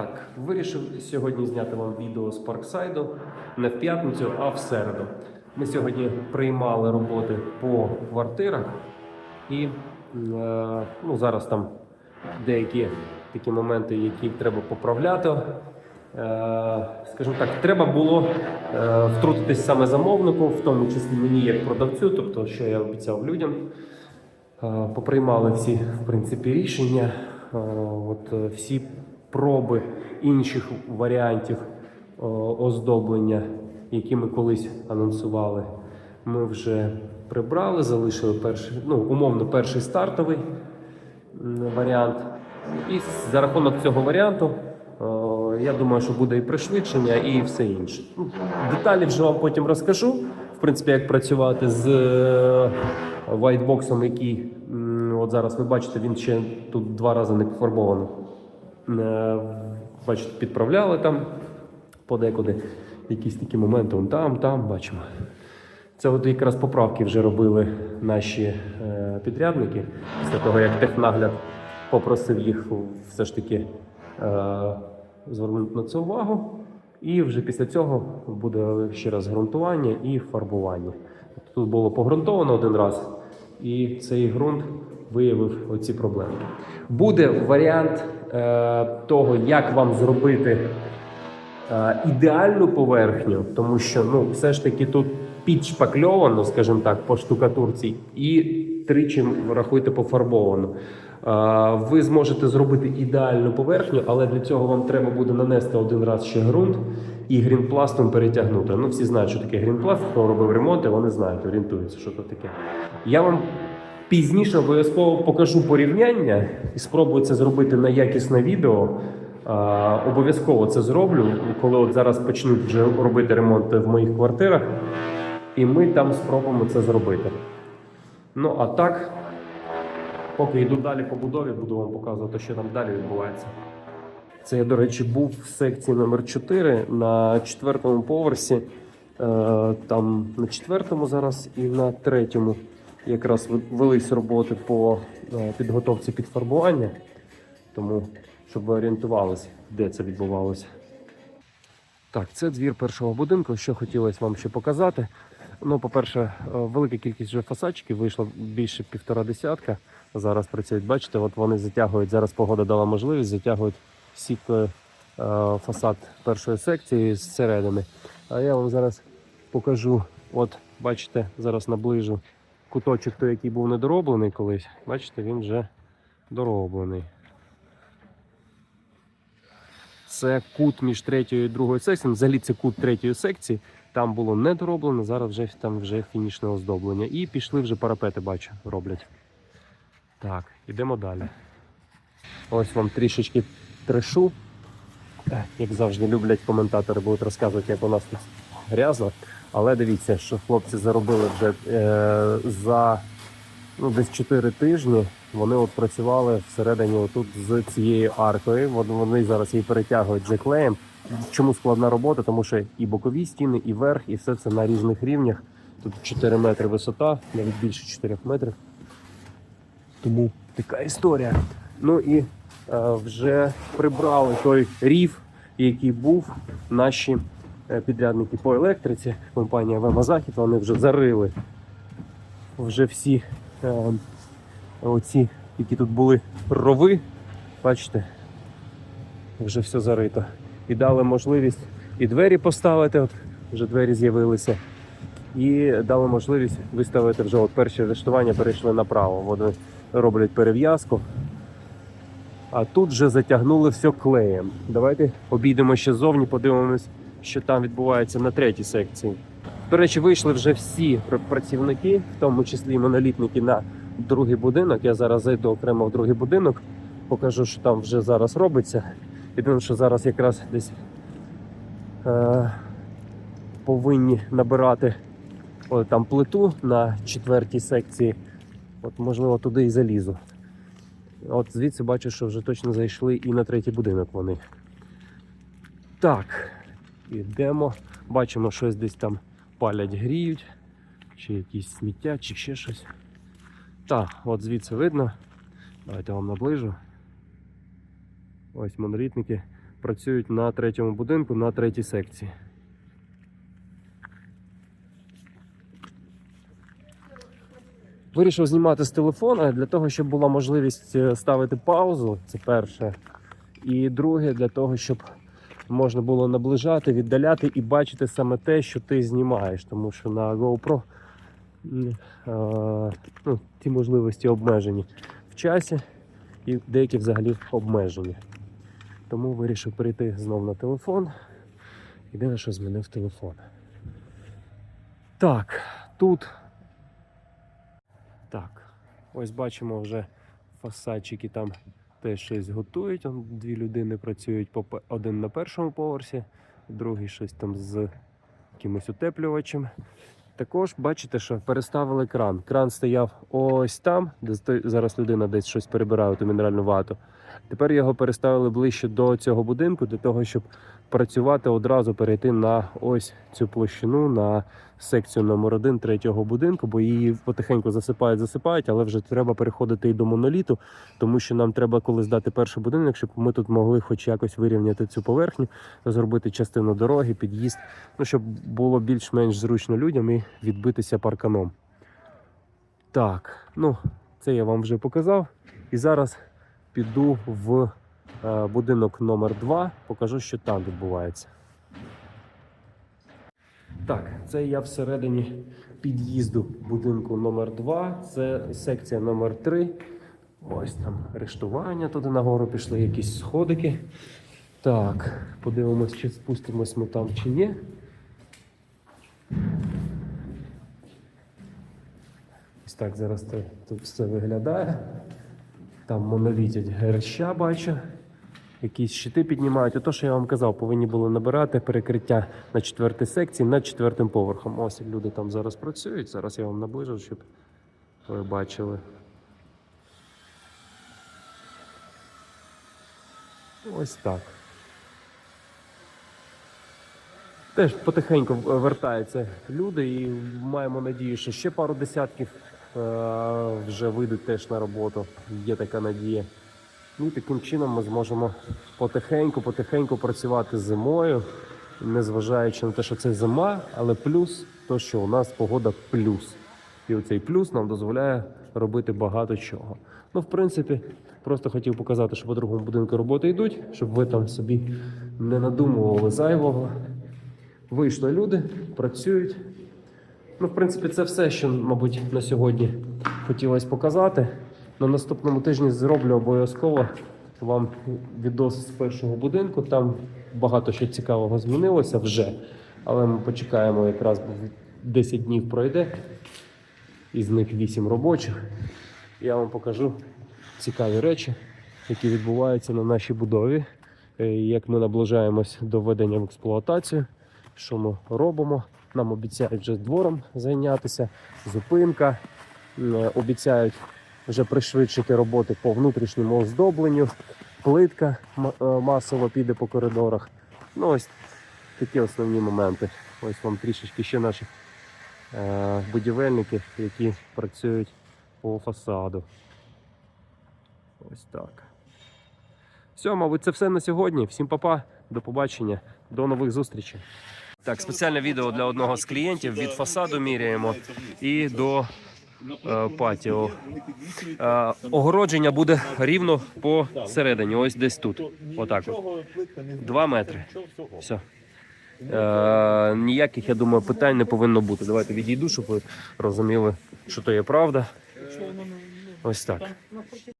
Так, вирішив сьогодні зняти вам відео з Парксайду не в п'ятницю, а в середу. Ми сьогодні приймали роботи по квартирах, і е, ну, зараз там деякі такі моменти, які треба поправляти. Е, скажімо так, треба було е, втрутитись саме замовнику, в тому числі мені як продавцю, тобто, що я обіцяв людям. Е, Поприймали всі в принципі рішення. Е, От е, всі проби інших варіантів е, оздоблення, які ми колись анонсували, ми вже прибрали, залишили перший, ну, умовно перший стартовий варіант. І за рахунок цього варіанту, е, я думаю, що буде і пришвидшення, і все інше. Ну, Деталі вже вам потім розкажу. В принципі, як працювати з е, вайтбоксом, який от зараз ви бачите, він ще тут два рази не пофарбований. Е, Бачите, підправляли там подекуди. Якісь такі моменти, вон там, там бачимо. Це от якраз поправки вже робили наші е, підрядники після того, як технагляд попросив їх все ж таки е, звернути на це увагу. І вже після цього буде ще раз ґрунтування і фарбування. Тут було погрунтовано один раз, і цей ґрунт виявив оці проблеми. Буде варіант е, того, як вам зробити е, ідеальну поверхню, тому що ну, все ж таки тут підшпакльовано, скажімо так, по штукатурці, і тричі рахуйте пофарбовано. Е, Ви зможете зробити ідеальну поверхню, але для цього вам треба буде нанести один раз ще ґрунт і грінпластом перетягнути. Ну, всі знають, що таке грінпласт, хто робив ремонти, вони знають, орієнтуються, що це таке. Я вам пізніше обов'язково покажу порівняння і спробую це зробити на якісне відео. Обов'язково це зроблю, коли от зараз почнуть вже робити ремонт в моїх квартирах, і ми там спробуємо це зробити. Ну а так, поки йду далі по будові, буду вам показувати, що там далі відбувається. Це я, до речі, був в секції номер 4 на четвертому поверсі. Е, Там на четвертому зараз і на третьому якраз велись роботи по е, підготовці підфарбування. Тому, щоб ви орієнтувалися, де це відбувалося. Так, це двір першого будинку. Що хотілося вам ще показати. Ну, по-перше, е, велика кількість вже фасадчиків вийшло більше півтора десятка. Зараз працюють. Бачите, от вони затягують. Зараз погода дала можливість, затягують сіткою е, фасад першої секції зсередини. А я вам зараз покажу. От, бачите, зараз наближу куточок, той, який був недороблений колись. Бачите, він вже дороблений. Це кут між третьою і другою секцією. Взагалі це кут третьої секції. Там було недороблено, зараз вже там вже фінішне оздоблення. І пішли вже парапети, бачу, роблять. Так, ідемо далі. Ось вам трішечки трешу. Е, Як завжди люблять коментатори, будуть розказувати, як у нас тут грязно. Але дивіться, що хлопці заробили вже е, за ну, десь 4 тижні. Вони от працювали всередині отут з цією аркою. Вони зараз її перетягують вже клеєм. Чому складна робота? Тому що і бокові стіни, і верх, і все це на різних рівнях. Тут 4 метри висота, навіть більше 4 метрів. Тому така історія. Ну і е, вже прибрали той рів, який був наші підрядники по електриці, компанія Вема Захід, вони вже зарили вже всі е, оці, які тут були рови. Бачите, вже все зарито. І дали можливість і двері поставити, от вже двері з'явилися. І дали можливість виставити вже от перші арештування перейшли направо. Вони роблять перев'язку. А тут вже затягнули все клеєм. Давайте обійдемо ще ззовні, подивимось, що там відбувається на третій секції. До речі, вийшли вже всі працівники, в тому числі і монолітники на другий будинок. Я зараз зайду окремо в другий будинок, покажу, що там вже зараз робиться. Єдине, що зараз якраз десь е, повинні набирати о, там плиту на четвертій секції. От, можливо, туди і залізу. От звідси бачу, що вже точно зайшли і на третій будинок вони. Так, ідемо. Бачимо, щось десь там палять, гріють, чи якісь сміття, чи ще щось. Так, от звідси видно. Давайте вам наближу. Ось монолітники працюють на третьому будинку, на третій секції. Вирішив знімати з телефона для того, щоб була можливість е, ставити паузу. Це перше. І друге, для того, щоб можна було наближати, віддаляти і бачити саме те, що ти знімаєш. Тому що на GoPro ну, ті можливості обмежені в часі і деякі взагалі обмежені. Тому вирішив перейти знов на телефон. Єдине, що змінив телефон. Так, тут. Так, ось бачимо вже фасадчики там теж щось готують. Дві людини працюють один на першому поверсі, другий щось там з якимось утеплювачем. Також бачите, що переставили кран. Кран стояв ось там, де зараз людина десь щось перебирає ту мінеральну вату. Тепер його переставили ближче до цього будинку, для того, щоб працювати одразу перейти на ось цю площину, на секцію номер один третього будинку, бо її потихеньку засипають, засипають, але вже треба переходити і до моноліту, тому що нам треба коли здати перший будинок, щоб ми тут могли хоч якось вирівняти цю поверхню, зробити частину дороги, під'їзд, ну щоб було більш-менш зручно людям і відбитися парканом. Так, ну це я вам вже показав. І зараз піду в е, будинок номер 2 покажу, що там відбувається. Так, це я всередині під'їзду будинку номер 2 Це секція номер 3 Ось там рештування туди нагору пішли, якісь сходики. Так, подивимось, чи спустимось ми там чи ні. Ось так зараз тут все виглядає. Там монолітять герща, бачу. Якісь щити піднімають. Ото, що я вам казав, повинні були набирати перекриття на четвертій секції над четвертим поверхом. Ось люди там зараз працюють. Зараз я вам наближу, щоб ви бачили. Ось так. Теж потихеньку вертаються люди і маємо надію, що ще пару десятків вже вийдуть теж на роботу. Є така надія. Ну і таким чином ми зможемо потихеньку, потихеньку працювати зимою, незважаючи на те, що це зима, але плюс то, що у нас погода плюс. І оцей плюс нам дозволяє робити багато чого. Ну, в принципі, просто хотів показати, що по другому будинку роботи йдуть, щоб ви там собі не надумували зайвого. Вийшли люди, працюють. Ну, в принципі, це все, що, мабуть, на сьогодні хотілося показати. На наступному тижні зроблю обов'язково вам відос з першого будинку. Там багато що цікавого змінилося вже. Але ми почекаємо, якраз бо 10 днів пройде, із них 8 робочих. Я вам покажу цікаві речі, які відбуваються на нашій будові, е, як ми наближаємось до введення в експлуатацію, що ми робимо. Нам обіцяють вже двором зайнятися, зупинка, обіцяють вже пришвидшити роботи по внутрішньому оздобленню, плитка е, масово піде по коридорах. Ну ось такі основні моменти. Ось вам трішечки ще наших е, будівельників, які працюють по фасаду. Ось так. Все, мабуть, це все на сьогодні. Всім па-па, до побачення, до нових зустрічей. Так, спеціальне відео для одного з клієнтів від фасаду міряємо і до е, патіо. Е, огородження буде рівно посередині, ось десь тут. Отак от. Два метри. Все. Е, ніяких, я думаю, питань не повинно бути. Давайте відійду, щоб ви розуміли, що то є правда. Ось так.